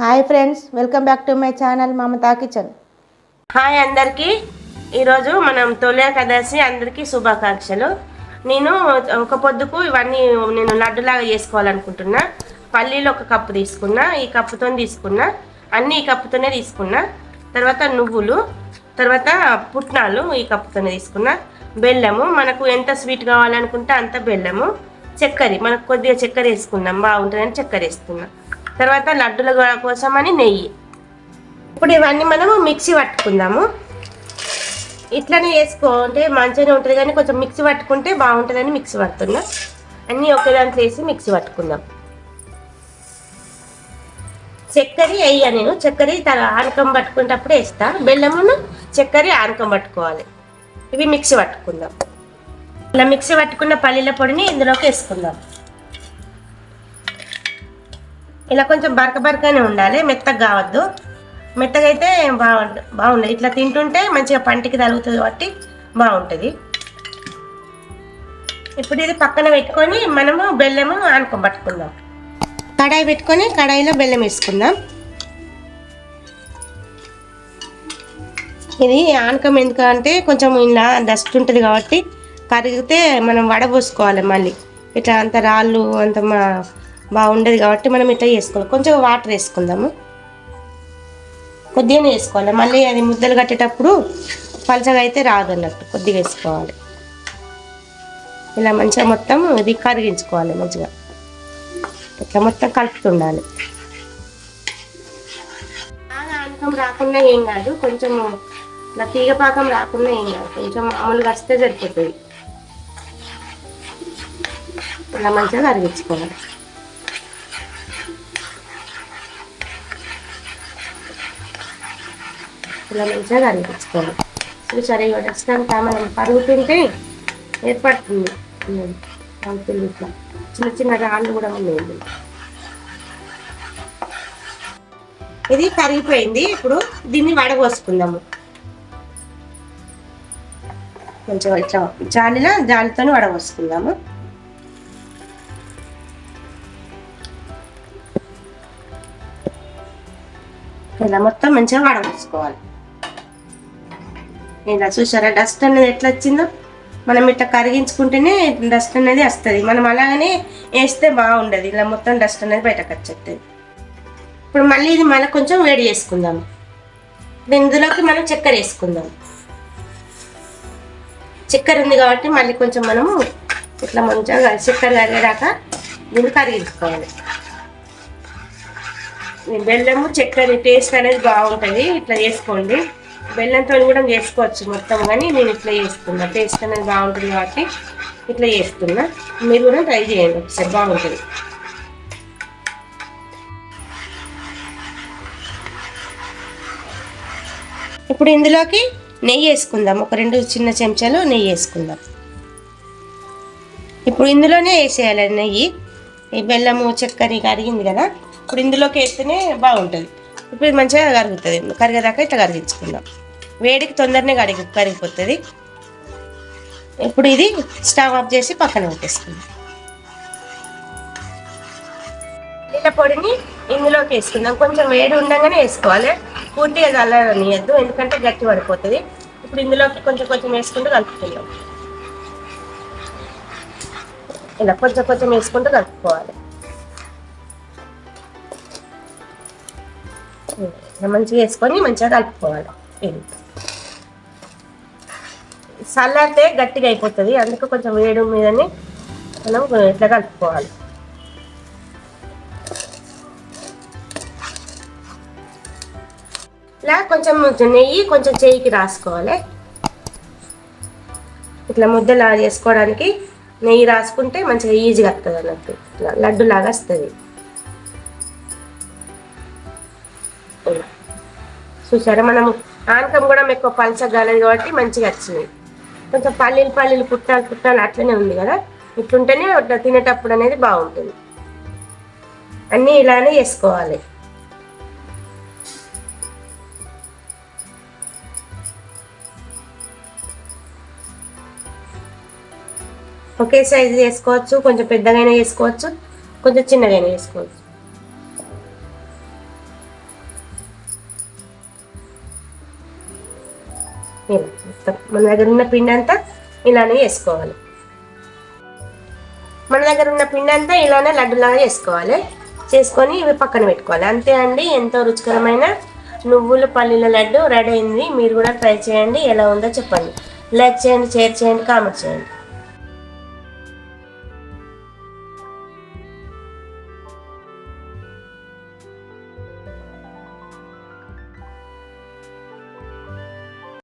Hi friends welcome back to my channel Mamata kitchen. Hi అందరికీ. ఈరోజు మనం తొలి కదర్శి అందరికీ శుభాకాంక్షలు. నేను ఒక పొద్దుకు ఇవన్నీ నేను లడ్డులాగా చేసుకోవాలనుకుంటున్నా. పల్లీలు ఒక కప్పు తీసుకున్నా ఈ కప్పుతో తీసుకున్నా అన్నీ ఈ కప్పుతోనే తీసుకున్నా. తర్వాత నువ్వులు తర్వాత పుట్నాలు ఈ కప్పుతోనే తీసుకున్నా. బెల్లము మనకు ఎంత స్వీట్ కావాలనుకుంటే అంత బెల్లము. చక్కెర మనకు కొద్దిగా చక్కెర వేసుకుందాం బాగుంటుందని చక్కెర వేసుకున్నాం. తర్వాత లడ్డుల కోసం అని నెయ్యి. ఇప్పుడు ఇవన్నీ మనము మిక్సీ పట్టుకుందాము. ఇట్లనే వేసుకోంటే మంచిగానే ఉంటుంది కానీ కొంచెం మిక్సీ పట్టుకుంటే బాగుంటుందని మిక్సీ పడుతున్నా. అన్నీ ఒకే దాంట్లో వేసి మిక్సీ పట్టుకుందాం. చక్కెర వేయ నేను చక్కెర ఆనకం పట్టుకునేటప్పుడు వేస్తా. బెల్లమును చక్కెర ఆనకం పట్టుకోవాలి. ఇవి మిక్సీ పట్టుకుందాం. ఇలా మిక్సీ పట్టుకున్న పల్లీల పొడిని ఇందులోకి వేసుకుందాం. ఇలా కొంచెం బరక బరకనే ఉండాలి. మెత్తగా కావద్దు. మెత్తగా అయితే బాగుంటుంది బాగుండదు. ఇట్లా తింటుంటే మంచిగా పంటికి తగులుతుంది కాబట్టి బాగుంటుంది. ఇప్పుడు ఇది పక్కన పెట్టుకొని మనము బెల్లము ఆనుకో పట్టుకుందాం. కడాయి పెట్టుకొని కడాయిలో బెల్లం వేసుకుందాం. ఇది ఆనకం ఎందుకంటే కొంచెం ఇలా డస్ట్ ఉంటుంది కాబట్టి కరిగితే మనం వడబోసుకోవాలి మళ్ళీ. ఇట్లా అంత రాళ్ళు అంత మా బాగుండదు కాబట్టి మనం ఇట్లా వేసుకోవాలి కొంచెం వాటర్ వేసుకుందాము. కొద్దిగానే వేసుకోవాలి. మళ్ళీ అది ముద్దలు కట్టేటప్పుడు పలచగా అయితే రాదు అన్నట్టు కొద్దిగా వేసుకోవాలి. ఇలా మంచిగా మొత్తం ఇది కరిగించుకోవాలి మంచిగా. ఇట్లా మొత్తం కలుపుతుండాలి. బాగా ఆనకం రాకుండా ఏం కాదు. కొంచెం ఇలా తీగ పాకం రాకుండా ఏం కాదు. కొంచెం మామూలుగా వస్తే సరిపోతుంది. ఇలా మంచిగా కరిగించుకోవాలి. ఇలా మంచిగా కనిపించుకోవాలి చూసారు ఇవి వచ్చినాక మనం పరుగుతుంటే ఏర్పడుతుంది. ఉమ్, ఇట్లా. చిన్న చిన్న రాళ్ళు కూడా ఉన్నాయి ఇది కరిగిపోయింది. ఇప్పుడు దీన్ని వడగోసుకుందాము కొంచెం ఇట్లా జాలిన జాలితో వడగోసుకుందాము ఇలా మొత్తం మంచిగా వడగోసుకోవాలి ఇలా చూసారా డస్ట్ అనేది ఎట్లా వచ్చిందో? మనం ఇట్లా కరిగించుకుంటేనే డస్ట్ అనేది వస్తుంది. మనం అలాగనే వేస్తే బాగుండదు. ఇలా మొత్తం డస్ట్ అనేది బయటకు వచ్చేస్తుంది. ఇప్పుడు మళ్ళీ ఇది మళ్ళీ కొంచెం వేడి చేసుకుందాం. ఇందులోకి మనం చక్కెర వేసుకుందాం. చక్కెర ఉంది కాబట్టి మళ్ళీ కొంచెం మనము ఇట్లా మంచిగా చక్కెర కరిగేదాకా దీన్ని కరిగించుకోవాలి. బెల్లము చక్కెర టేస్ట్ అనేది బాగుంటుంది. ఇట్లా చేసుకోండి. బెల్లంతో కూడా చేసుకోవచ్చు మొత్తం కానీ నేను ఇట్లా చేస్తున్నా టేస్ట్ అనేది బాగుంటుంది కాబట్టి ఇట్లా చేస్తున్నా మీరు కూడా ట్రై చేయండి ఒకసారి బాగుంటుంది. ఇప్పుడు ఇందులోకి నెయ్యి వేసుకుందాం. ఒక రెండు చిన్న చెంచాలు నెయ్యి వేసుకుందాం. ఇప్పుడు ఇందులోనే వేసేయాలి నెయ్యి. ఈ బెల్లము చక్కెర కరిగింది కదా. ఇప్పుడు ఇందులోకి వేస్తేనే బాగుంటుంది. ఇప్పుడు మంచిగా కరుగుతుంది. కరిగేదాకా ఇట్లా కరిగించుకుందాం. వేడికి తొందరనే కడిగి కరిగిపోతుంది. ఇప్పుడు ఇది స్టవ్ ఆఫ్ చేసి పక్కన పెట్టేసుకుందాం. నీళ్ళ పొడిని ఇందులోకి వేసుకుందాం. కొంచెం వేడి ఉండగానే వేసుకోవాలి. పూర్తిగా చల్లనియద్దు ఎందుకంటే గట్టి పడిపోతుంది. ఇప్పుడు ఇందులోకి కొంచెం కొంచెం వేసుకుంటూ కలుపుకుందాం. ఇలా కొంచెం కొంచెం వేసుకుంటూ కలుపుకోవాలి. మంచిగా వేసుకొని మంచిగా కలుపుకోవాలి. చల్లారితే గట్టిగా అయిపోతుంది. అందుకే కొంచెం వేడి మీదని మనం ఇట్లా కలుపుకోవాలి. ఇలా కొంచెం నెయ్యి కొంచెం చేయికి రాసుకోవాలి. ఇట్లా ముద్దలా చేసుకోవడానికి నెయ్యి రాసుకుంటే మంచిగా ఈజీగా వస్తుంది అన్నట్టు. ఇట్లా లడ్డు లాగా వస్తుంది. చూసారా మనం ఆనకం కూడా ఎక్కువ పలసగాలేదు కాబట్టి మంచిగా వచ్చింది. కొంచెం పల్లీలు పల్లీలు పుట్టాలు పుట్టాలి అట్లనే ఉంది కదా? ఇట్లుంటేనే అట్లా తినేటప్పుడు అనేది బాగుంటుంది. అన్నీ ఇలానే చేసుకోవాలి. ఒకే సైజు చేసుకోవచ్చు కొంచెం పెద్దగైనా చేసుకోవచ్చు కొంచెం చిన్నగైనా చేసుకోవచ్చు. ఇలా మొత్తం మన దగ్గర ఉన్న పిండి అంతా ఇలానే వేసుకోవాలి. మన దగ్గర ఉన్న పిండి అంతా ఇలానే లడ్డులాగా చేసుకోవాలి చేసుకొని ఇవి పక్కన పెట్టుకోవాలి. అంతే అండి ఎంతో రుచికరమైన నువ్వుల పల్లీల లడ్డు రెడీ అయింది. మీరు కూడా ట్రై చేయండి. ఎలా ఉందో చెప్పండి. లైక్ చేయండి షేర్ చేయండి కామెంట్ చేయండి.